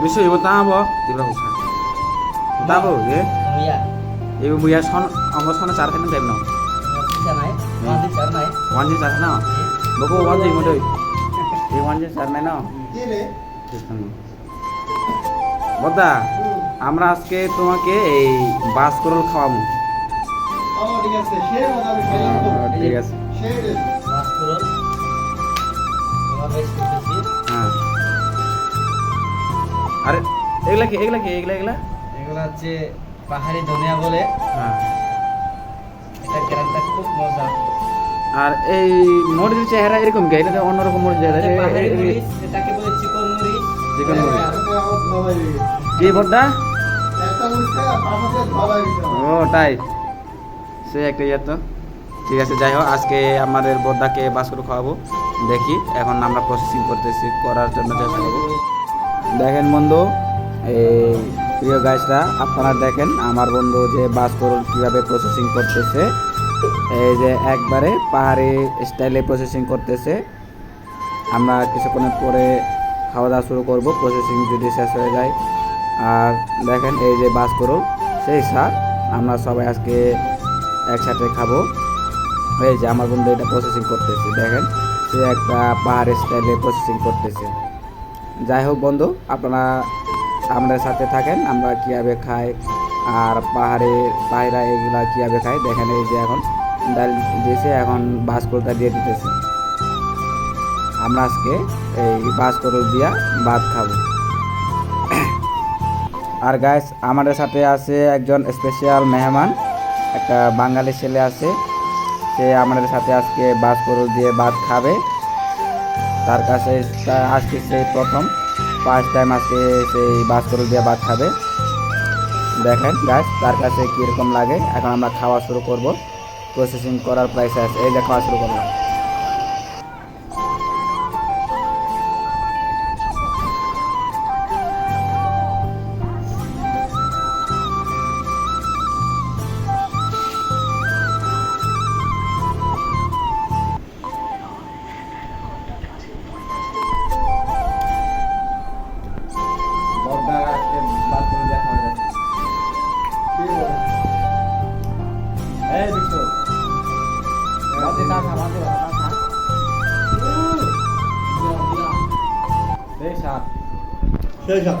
বিশ্ব এবার তা হব তিব্রা হচ্ছে তা হব ইয়ে এবার বুয়া সন আমার চার খানে দেব না ওয়ান জি চার চার নাই না বদা আমরা আজকে তোমাকে এই বাস করল খাওয়াবো ঠিক আছে হ্যাঁ আরে এগুলা কি এগুলা কি এগুলা এগুলা এগুলো হচ্ছে পাহাড়ি ধনিয়া বলে হ্যাঁ এটা গ্রামটা খুব মজা আর এই মরিচের চেহারা এরকম কি এটা অন্যরকম মরিচ চেহারা এটাকে বলে চিকন মরিচ চিকন মরিচ। কি ও তাই সে একটা ইয়ে তো ঠিক আছে যাই হোক আজকে আমাদের বদ্দাকে বাস করে খাওয়াবো দেখি, এখন আমরা প্রসেসিং করতেছি, করার জন্য চেষ্টা করব। দেখেন বন্ধু, এই প্রিয় গাছরা, আপনারা দেখেন আমার বন্ধু যে বাস করুন কীভাবে প্রসেসিং করতেছে। এই যে একবারে পাহাড়ি স্টাইলে প্রসেসিং করতেছে। আমরা কিছুক্ষণের পরে খাওয়া দাওয়া শুরু করব প্রসেসিং যদি শেষ হয়ে যায়। আর দেখেন এই যে বাস করুন সেই শাক আমরা সবাই আজকে একসাথে খাব। এই যে আমার বন্ধু এটা প্রসেসিং করতেছে, দেখেন। সে একটা পাহাড়ি স্টাইলে প্রসেসিং করতেছে। যাই হোক বন্ধু, আপনারা আমাদের সাথে থাকেন, আমরা কীভাবে খাই, আর পাহাড়ে পায়রা এগুলা কীভাবে খাই দেখেন এই যে এখন ডাল দিয়েছে, এখন বাসকরটা দিয়ে দিতেছে। আমরা আজকে এই বাসকর দিয়া ভাত খাব। আর গাইস আমাদের সাথে আছে একজন স্পেশাল মেহমান, একটা বাঙালি ছেলে আছে। সে আমাদের সাথে আজকে বাস করল দিয়ে ভাত খাবে। তার কাছে আজকে সে প্রথম ফার্স্ট টাইম আজকে সেই বাস করল দিয়ে ভাত খাবে। দেখেন গাছ তার কাছে কীরকম লাগে? এখন আমরা খাওয়া শুরু করব। প্রসেসিং করার প্রাইস আছে। এই যে খাওয়া শুরু করলাম। এই বিশু বাদে না খা বাদে না খা এই সাত সেই সব